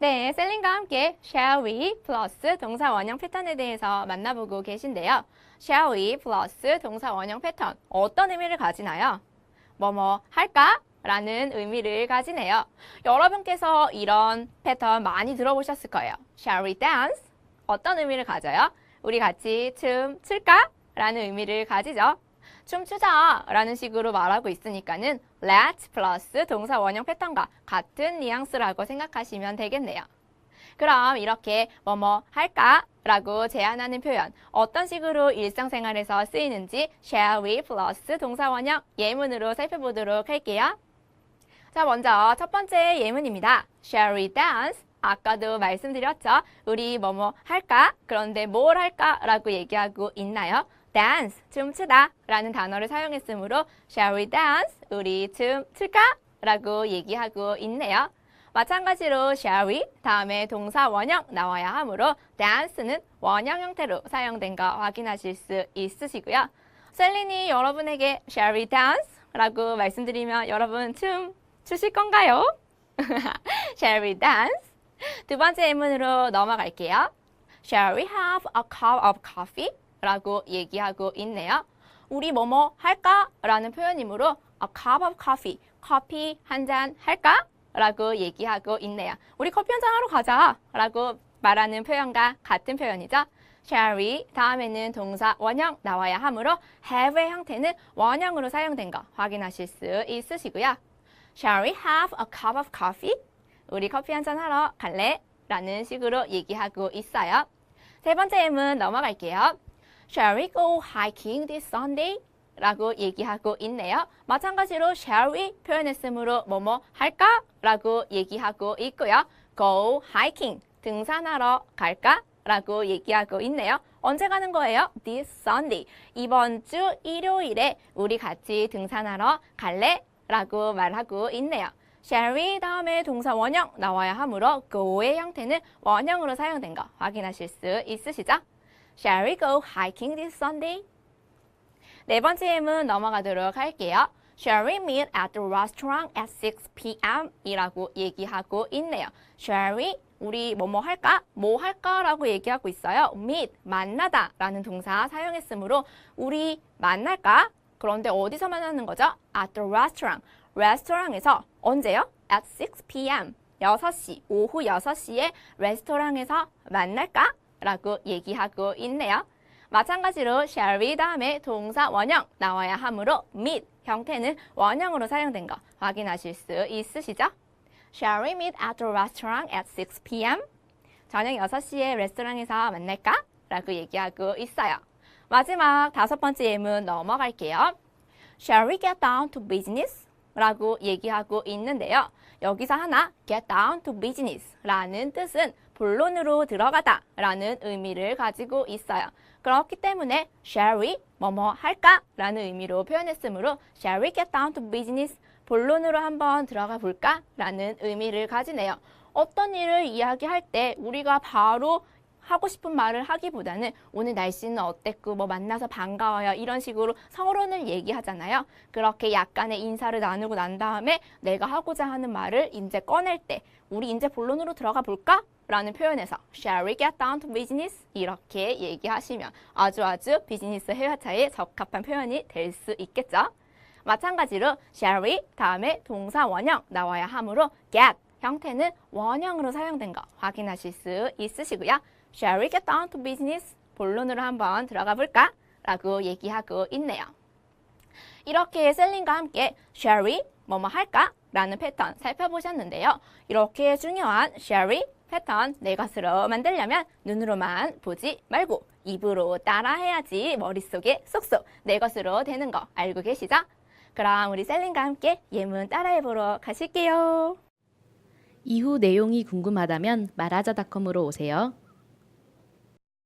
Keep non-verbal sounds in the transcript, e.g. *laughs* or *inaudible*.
네, 셀린과 함께 shall we 플러스 동사 원형 패턴에 대해서 만나보고 계신데요. shall we 플러스 동사 원형 패턴 어떤 의미를 가지나요? 뭐뭐 할까? 라는 의미를 가지네요. 여러분께서 이런 패턴 많이 들어보셨을 거예요. shall we dance? 어떤 의미를 가져요? 우리 같이 춤 출까? 라는 의미를 가지죠. 춤추자 라는 식으로 말하고 있으니까는 let's 플러스 동사 원형 패턴과 같은 뉘앙스라고 생각하시면 되겠네요. 그럼 이렇게 뭐뭐 할까? 라고 제안하는 표현 어떤 식으로 일상생활에서 쓰이는지 shall we 플러스 동사 원형 예문으로 살펴보도록 할게요. 자, 먼저 첫 번째 예문입니다. shall we dance? 아까도 말씀드렸죠. 우리 뭐뭐 할까? 그런데 뭘 할까? 라고 얘기하고 있나요? dance, 춤추다 라는 단어를 사용했으므로 shall we dance? 우리 춤 출까? 라고 얘기하고 있네요. 마찬가지로 shall we 다음에 동사 원형 나와야 하므로 dance는 원형 형태로 사용된 거 확인하실 수 있으시고요. 셀린이 여러분에게 shall we dance? 라고 말씀드리면 여러분 춤 추실 건가요? *laughs* shall we dance? *laughs* 두 번째 예문으로 넘어갈게요. Shall we have a cup of coffee? 라고 얘기하고 있네요. 우리 뭐뭐 할까? 라는 표현이므로 a cup of coffee, 커피 한 잔 할까? 라고 얘기하고 있네요. 우리 커피 한 잔 하러 가자 라고 말하는 표현과 같은 표현이죠. Shall we? 다음에는 동사 원형 나와야 하므로 have의 형태는 원형으로 사용된 거 확인하실 수 있으시고요. Shall we have a cup of coffee? 우리 커피 한 잔 하러 갈래? 라는 식으로 얘기하고 있어요. 세 번째 예문 넘어갈게요. Shall we go hiking this Sunday? 라고 얘기하고 있네요. 마찬가지로 shall we 표현했으므로 뭐뭐 할까? 라고 얘기하고 있고요. go hiking 등산하러 갈까? 라고 얘기하고 있네요. 언제 가는 거예요? This Sunday. 이번 주 일요일에 우리 같이 등산하러 갈래? 라고 말하고 있네요. Shall we 다음에 동사 원형 나와야 하므로 go의 형태는 원형으로 사용된 거 확인하실 수 있으시죠? Shall we go hiking this Sunday? 네 번째 예문 넘어가도록 할게요. Shall we meet at the restaurant at 6 p.m. 이라고 얘기하고 있네요. Shall we? 우리 뭐뭐 할까? 뭐 할까? 라고 얘기하고 있어요. meet, 만나다 라는 동사 사용했으므로 우리 만날까? 그런데 어디서 만나는 거죠? at the restaurant. 레스토랑에서 언제요? at 6 p.m. 6시, 오후 6시에 레스토랑에서 만날까? 라고 얘기하고 있네요. 마찬가지로 shall we 다음에 동사 원형 나와야 하므로 meet 형태는 원형으로 사용된 거 확인하실 수 있으시죠? Shall we meet at the restaurant at 6 p.m.? 저녁 6시에 레스토랑에서 만날까? 라고 얘기하고 있어요. 마지막 다섯 번째 예문 넘어갈게요. Shall we get down to business? 라고 얘기하고 있는데요. 여기서 하나 get down to business 라는 뜻은 본론으로 들어가다 라는 의미를 가지고 있어요. 그렇기 때문에 shall we 뭐뭐 할까? 라는 의미로 표현했으므로 shall we get down to business 본론으로 한번 들어가 볼까? 라는 의미를 가지네요. 어떤 일을 이야기할 때 우리가 바로 하고 싶은 말을 하기보다는 오늘 날씨는 어땠고 뭐 만나서 반가워요 이런 식으로 서론을 얘기하잖아요. 그렇게 약간의 인사를 나누고 난 다음에 내가 하고자 하는 말을 이제 꺼낼 때 우리 이제 본론으로 들어가 볼까? 라는 표현에서 shall we get down to business 이렇게 얘기하시면 아주 아주 비즈니스 회화차에 적합한 표현이 될 수 있겠죠. 마찬가지로 shall we 다음에 동사 원형 나와야 하므로 get 형태는 원형으로 사용된 거 확인하실 수 있으시고요. Shall we get down to business? 본론으로 한번 들어가 볼까? 라고 얘기하고 있네요. 이렇게 셀린과 함께 shall we? 뭐뭐 할까? 라는 패턴 살펴보셨는데요. 이렇게 중요한 shall we? 패턴 내 것으로 만들려면 눈으로만 보지 말고 입으로 따라해야지 머릿속에 쏙쏙 내 것으로 되는 거 알고 계시죠? 그럼 우리 셀린과 함께 예문 따라해보러 가실게요. 이후 내용이 궁금하다면 말하자닷컴으로 오세요.